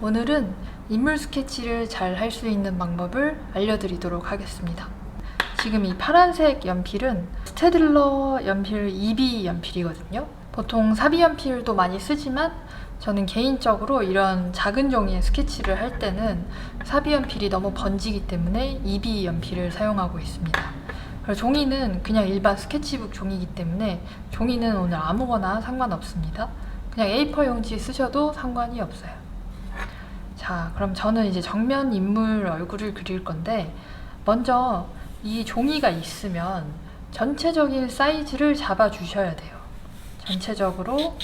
오늘은 인물 스케치를 잘 할 수 있는 방법을 알려드리도록 하겠습니다. 지금 이 파란색 연필은 스테들러 연필 2B 연필이거든요. 보통 4B 연필도 많이 쓰지만 저는 개인적으로 이런 작은 종이의 스케치를 할 때는 4B 연필이 너무 번지기 때문에 2B 연필을 사용하고 있습니다. 그리고 종이는 그냥 일반 스케치북 종이기 때문에 종이는 오늘 아무거나 상관없습니다. 그냥 A4 용지 쓰셔도 상관이 없어요. 자, 그럼 저는 이제 정면 인물 얼굴을 그릴 건데, 먼저 이 종이가 있으면 전체적인 사이즈를 잡아 주셔야 돼요. 전체적으로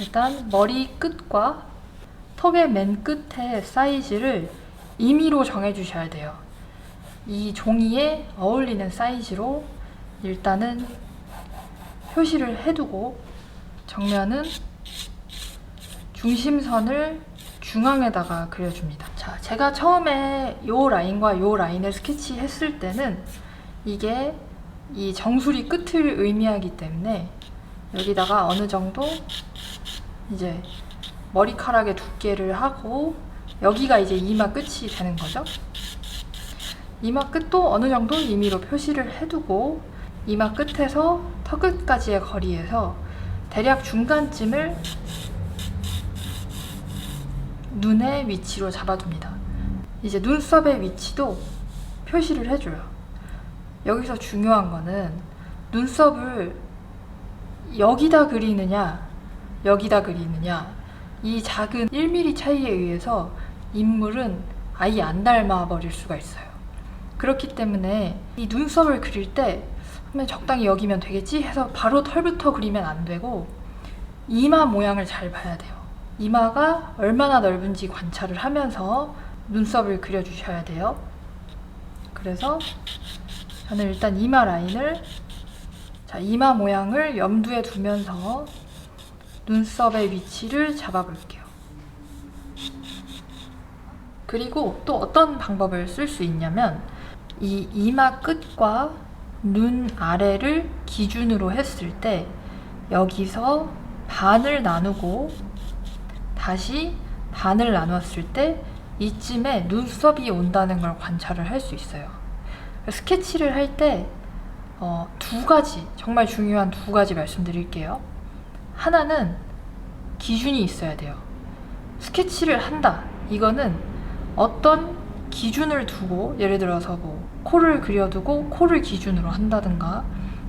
일단 머리 끝과 턱의 맨 끝에 사이즈를 임의로 정해 주셔야 돼요. 이 종이에 어울리는 사이즈로 일단은 표시를 해두고 정면은 중심선을 중앙에다가 그려줍니다. 자, 제가 처음에 요 라인과 요 라인을 스케치했을 때는 이게 이 정수리 끝을 의미하기 때문에 여기다가 어느 정도 이제 머리카락의 두께를 하고 여기가 이제 이마 끝이 되는 거죠. 이마 끝도 어느 정도 임의로 표시를 해두고 이마 끝에서 턱 끝까지의 거리에서 대략 중간쯤을 눈의 위치로 잡아둡니다. 이제 눈썹의 위치도 표시를 해줘요. 여기서 중요한 거는 눈썹을 여기다 그리느냐, 여기다 그리느냐, 이 작은 1mm 차이에 의해서 인물은 아예 안 닮아 버릴 수가 있어요. 그렇기 때문에 이 눈썹을 그릴 때 그냥 적당히 여기면 되겠지 해서 바로 털부터 그리면 안 되고 이마 모양을 잘 봐야 돼요. 이마가 얼마나 넓은지 관찰을 하면서 눈썹을 그려주셔야 돼요. 그래서 저는 일단 이마 라인을 자 이마 모양을 염두에 두면서 눈썹의 위치를 잡아볼게요. 그리고 또 어떤 방법을 쓸 수 있냐면 이 이마 끝과 눈 아래를 기준으로 했을 때 여기서 반을 나누고 다시 반을 나눴을 때 이쯤에 눈썹이 온다는 걸 관찰을 할 수 있어요. 스케치를 할때 어, 두 가지, 정말 중요한 두 가지 말씀드릴게요. 하나는 기준이 있어야 돼요. 스케치를 한다. 이거는 어떤 기준을 두고, 예를 들어서 뭐, 코를 그려두고 코를 기준으로 한다든가,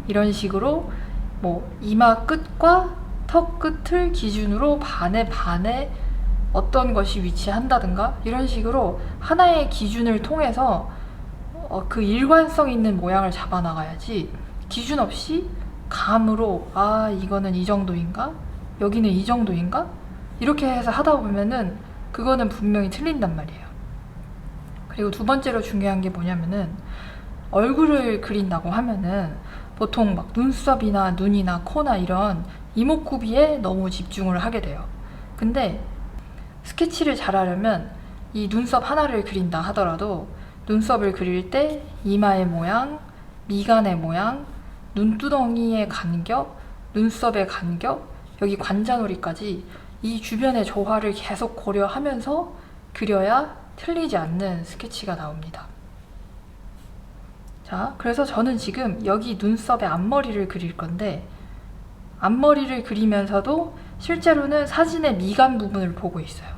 이런 식으로 뭐, 이마 끝과 턱 끝을 기준으로 반에 반에 어떤 것이 위치한다든가, 이런 식으로 하나의 기준을 통해서 어, 그 일관성 있는 모양을 잡아 나가야지 기준 없이 감으로 아 이거는 이 정도인가 여기는 이 정도인가 이렇게 해서 하다 보면은 그거는 분명히 틀린단 말이에요. 그리고 두 번째로 중요한 게 뭐냐면은 얼굴을 그린다고 하면은 보통 막 눈썹이나 눈이나 코나 이런 이목구비에 너무 집중을 하게 돼요. 근데 스케치를 잘 하려면 이 눈썹 하나를 그린다 하더라도 눈썹을 그릴 때 이마의 모양, 미간의 모양, 눈두덩이의 간격, 눈썹의 간격, 여기 관자놀이까지 이 주변의 조화를 계속 고려하면서 그려야 틀리지 않는 스케치가 나옵니다. 자, 그래서 저는 지금 여기 눈썹의 앞머리를 그릴 건데 앞머리를 그리면서도 실제로는 사진의 미간 부분을 보고 있어요.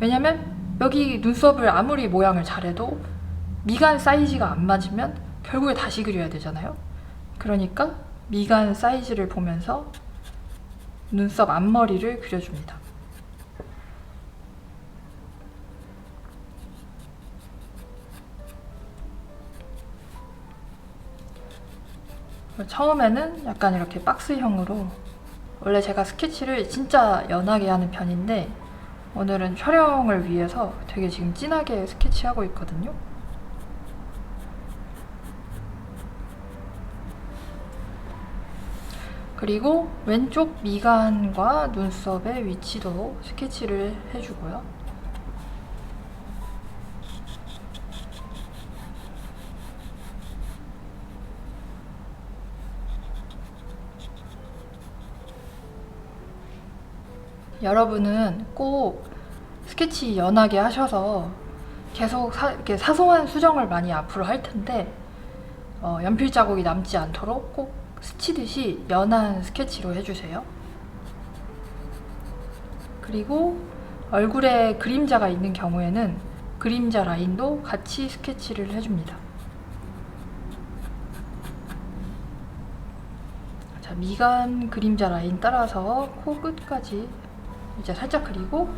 왜냐면 여기 눈썹을 아무리 모양을 잘해도 미간 사이즈가 안 맞으면 결국에 다시 그려야 되잖아요. 그러니까 미간 사이즈를 보면서 눈썹 앞머리를 그려줍니다. 처음에는 약간 이렇게 박스형으로 원래 제가 스케치를 진짜 연하게 하는 편인데 오늘은 촬영을 위해서 되게 지금 진하게 스케치하고 있거든요. 그리고 왼쪽 미간과 눈썹의 위치도 스케치를 해주고요. 여러분은 꼭 스케치 연하게 하셔서 계속 사, 이렇게 사소한 수정을 많이 앞으로 할 텐데 어, 연필 자국이 남지 않도록 꼭 스치듯이 연한 스케치로 해주세요. 그리고 얼굴에 그림자가 있는 경우에는 그림자 라인도 같이 스케치를 해줍니다. 자, 미간 그림자 라인 따라서 코 끝까지 이제 살짝 그리고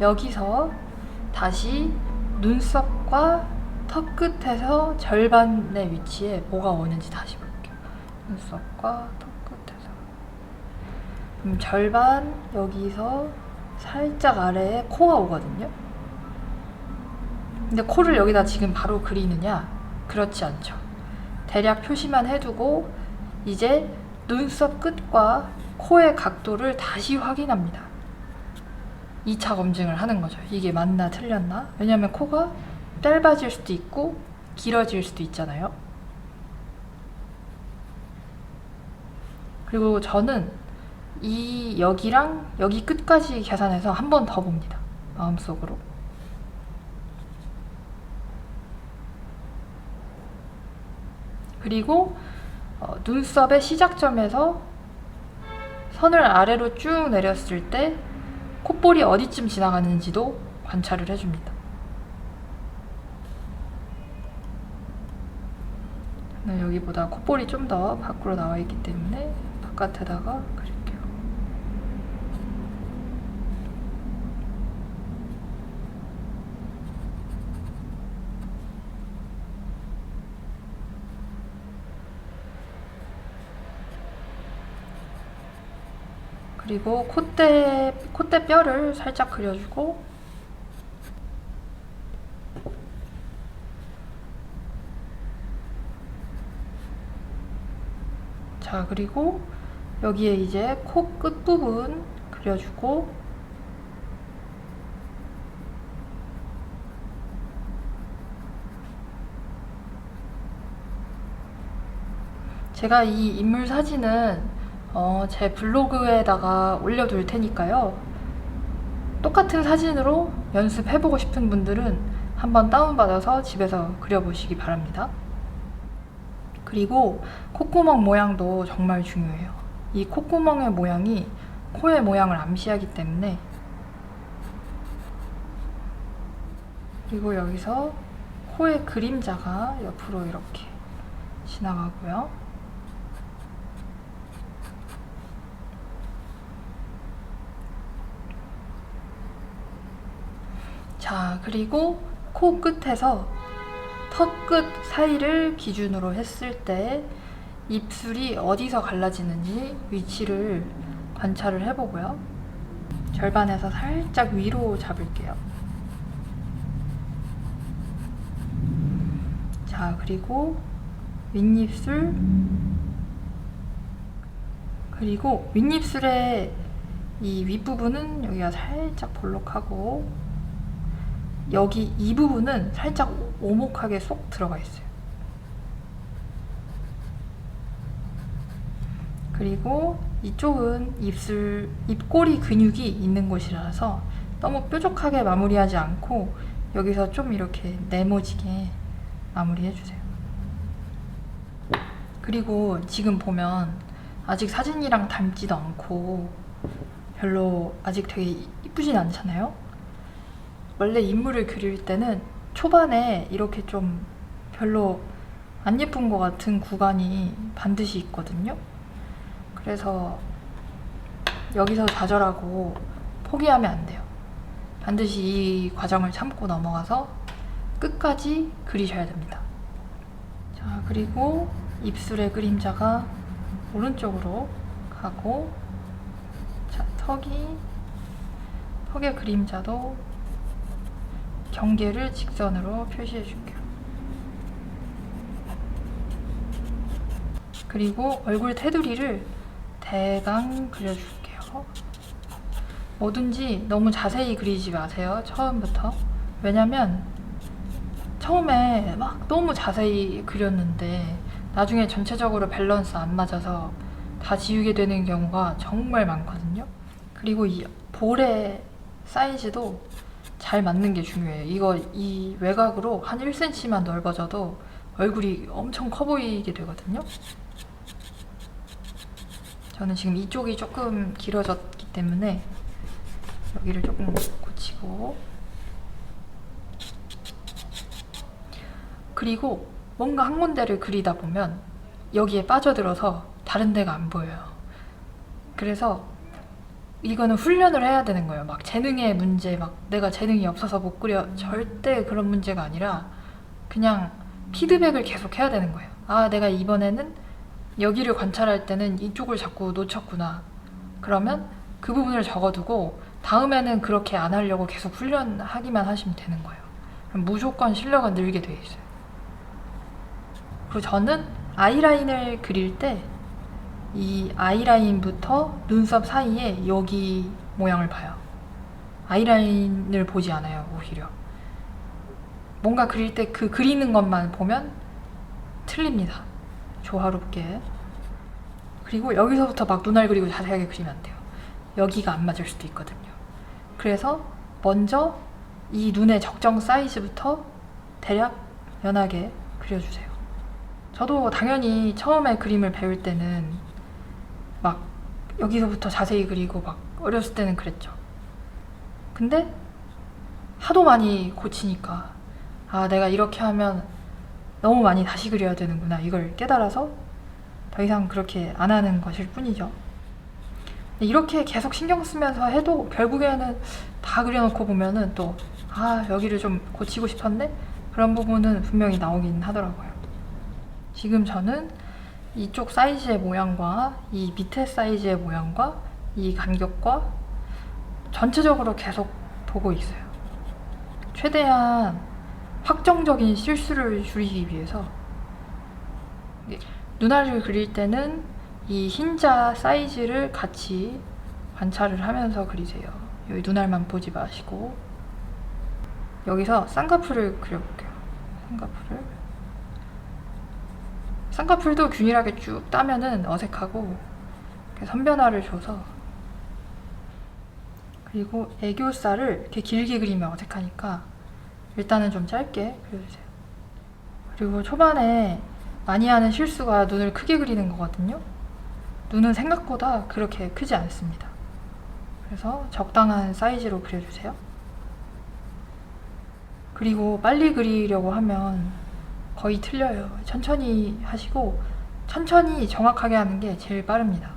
여기서 다시 눈썹과 턱 끝에서 절반의 위치에 뭐가 오는지 다시 볼게요. 눈썹과 턱 끝에서. 그럼 절반 여기서 살짝 아래에 코가 오거든요. 근데 코를 여기다 지금 바로 그리느냐? 그렇지 않죠. 대략 표시만 해두고 이제 눈썹 끝과 코의 각도를 다시 확인합니다. 2차 검증을 하는 거죠. 이게 맞나 틀렸나? 왜냐면 코가 짧아질 수도 있고 길어질 수도 있잖아요. 그리고 저는 이 여기랑 여기 끝까지 계산해서 한 번 더 봅니다. 마음속으로. 그리고 어, 눈썹의 시작점에서 선을 아래로 쭉 내렸을 때 콧볼이 어디쯤 지나가는지도 관찰을 해줍니다. 저는 여기보다 콧볼이 좀 더 밖으로 나와 있기 때문에 바깥에다가 그릴게요. 그리고 콧대 콧대 뼈를 살짝 그려주고. 자 그리고 여기에 이제 코 끝부분 그려주고. 제가 이 인물 사진은 어, 제 블로그에다가 올려둘 테니까요. 똑같은 사진으로 연습해보고 싶은 분들은 한번 다운받아서 집에서 그려보시기 바랍니다. 그리고 콧구멍 모양도 정말 중요해요. 이 콧구멍의 모양이 코의 모양을 암시하기 때문에 그리고 여기서 코의 그림자가 옆으로 이렇게 지나가고요. 자, 그리고 코 끝에서 턱 끝 사이를 기준으로 했을 때 입술이 어디서 갈라지는지 위치를 관찰을 해보고요. 절반에서 살짝 위로 잡을게요. 자, 그리고 윗입술 그리고 윗입술의 이 윗부분은 여기가 살짝 볼록하고 여기 이 부분은 살짝 오목하게 쏙 들어가 있어요. 그리고 이쪽은 입술, 입꼬리 근육이 있는 곳이라서 너무 뾰족하게 마무리하지 않고 여기서 좀 이렇게 네모지게 마무리해주세요. 그리고 지금 보면 아직 사진이랑 닮지도 않고 별로 아직 되게 이쁘진 않잖아요? 원래 인물을 그릴 때는 초반에 이렇게 좀 별로 안 예쁜 것 같은 구간이 반드시 있거든요. 그래서 여기서 좌절하고 포기하면 안 돼요. 반드시 이 과정을 참고 넘어가서 끝까지 그리셔야 됩니다. 자, 그리고 입술의 그림자가 오른쪽으로 가고, 자, 턱이, 턱의 그림자도 경계를 직선으로 표시해 줄게요. 그리고 얼굴 테두리를 대강 그려줄게요. 뭐든지 너무 자세히 그리지 마세요. 처음부터. 왜냐면 처음에 막 너무 자세히 그렸는데 나중에 전체적으로 밸런스 안 맞아서 다 지우게 되는 경우가 정말 많거든요. 그리고 이 볼의 사이즈도 잘 맞는 게 중요해요. 이거 이 외곽으로 한 1cm만 넓어져도 얼굴이 엄청 커 보이게 되거든요. 저는 지금 이쪽이 조금 길어졌기 때문에 여기를 조금 고치고 그리고 뭔가 한 군데를 그리다 보면 여기에 빠져들어서 다른 데가 안 보여요. 그래서 이거는 훈련을 해야 되는 거예요. 막 재능의 문제, 막 내가 재능이 없어서 못 그려. 절대 그런 문제가 아니라 그냥 피드백을 계속 해야 되는 거예요. 아, 내가 이번에는 여기를 관찰할 때는 이쪽을 자꾸 놓쳤구나. 그러면 그 부분을 적어두고 다음에는 그렇게 안 하려고 계속 훈련하기만 하시면 되는 거예요. 무조건 실력은 늘게 돼 있어요. 그리고 저는 아이라인을 그릴 때 이 아이라인부터 눈썹 사이에 여기 모양을 봐요. 아이라인을 보지 않아요, 오히려. 뭔가 그릴 때 그 그리는 것만 보면 틀립니다. 조화롭게. 그리고 여기서부터 막 눈알 그리고 자세하게 그리면 안 돼요. 여기가 안 맞을 수도 있거든요. 그래서 먼저 이 눈의 적정 사이즈부터 대략 연하게 그려주세요. 저도 당연히 처음에 그림을 배울 때는 막 여기서부터 자세히 그리고 막 어렸을 때는 그랬죠. 근데 하도 많이 고치니까 아 내가 이렇게 하면 너무 많이 다시 그려야 되는구나 이걸 깨달아서 더 이상 그렇게 안 하는 것일 뿐이죠. 이렇게 계속 신경 쓰면서 해도 결국에는 다 그려놓고 보면은 또 아 여기를 좀 고치고 싶었네 그런 부분은 분명히 나오긴 하더라고요. 지금 저는 이쪽 사이즈의 모양과 이 밑에 사이즈의 모양과 이 간격과 전체적으로 계속 보고 있어요. 최대한 확정적인 실수를 줄이기 위해서 네, 눈알을 그릴 때는 이 흰자 사이즈를 같이 관찰을 하면서 그리세요. 여기 눈알만 보지 마시고 여기서 쌍꺼풀을 그려볼게요. 쌍꺼풀을 쌍꺼풀도 균일하게 쭉 따면은 어색하고 선변화를 줘서 그리고 애교살을 이렇게 길게 그리면 어색하니까 일단은 좀 짧게 그려주세요. 그리고 초반에 많이 하는 실수가 눈을 크게 그리는 거거든요. 눈은 생각보다 그렇게 크지 않습니다. 그래서 적당한 사이즈로 그려주세요. 그리고 빨리 그리려고 하면 거의 틀려요. 천천히 하시고 천천히 정확하게 하는 게 제일 빠릅니다.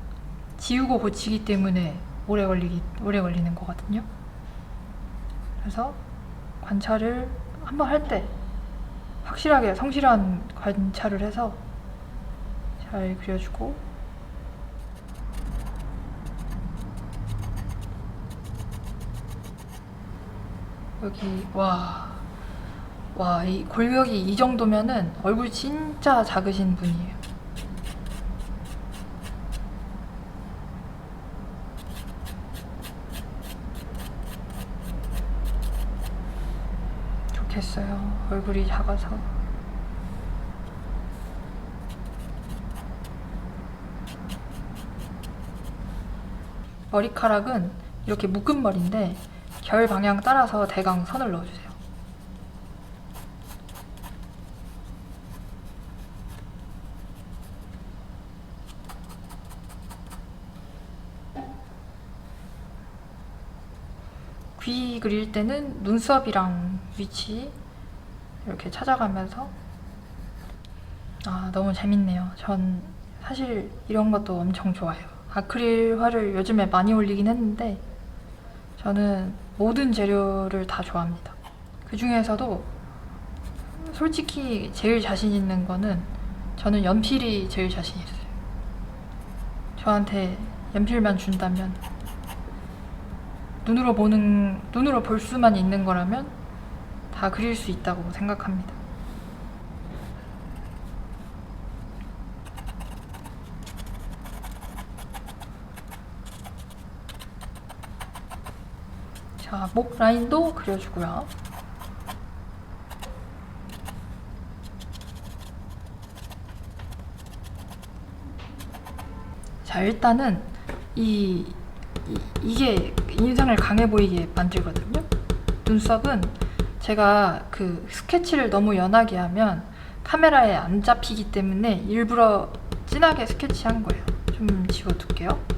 지우고 고치기 때문에 오래 걸리기 오래 걸리는 거거든요. 그래서 관찰을 한번 할 때 확실하게 성실한 관찰을 해서 잘 그려주고 여기 와. 와, 이 골격이 이 정도면은 얼굴 진짜 작으신 분이에요. 좋겠어요. 얼굴이 작아서. 머리카락은 이렇게 묶은 머리인데 결 방향 따라서 대강 선을 넣어주세요. 귀 그릴 때는 눈썹이랑 위치 이렇게 찾아가면서 아 너무 재밌네요. 전 사실 이런 것도 엄청 좋아해요. 아크릴화를 요즘에 많이 올리긴 했는데 저는 모든 재료를 다 좋아합니다. 그 중에서도 솔직히 제일 자신 있는 거는 저는 연필이 제일 자신 있어요. 저한테 연필만 준다면 눈으로 보는 눈으로 볼 수만 있는 거라면 다 그릴 수 있다고 생각합니다. 자, 목 라인도 그려주고요. 자, 일단은 이 이, 이게 인상을 강해 보이게 만들거든요. 눈썹은 제가 그 스케치를 너무 연하게 하면 카메라에 안 잡히기 때문에 일부러 진하게 스케치한 거예요. 좀 지워둘게요.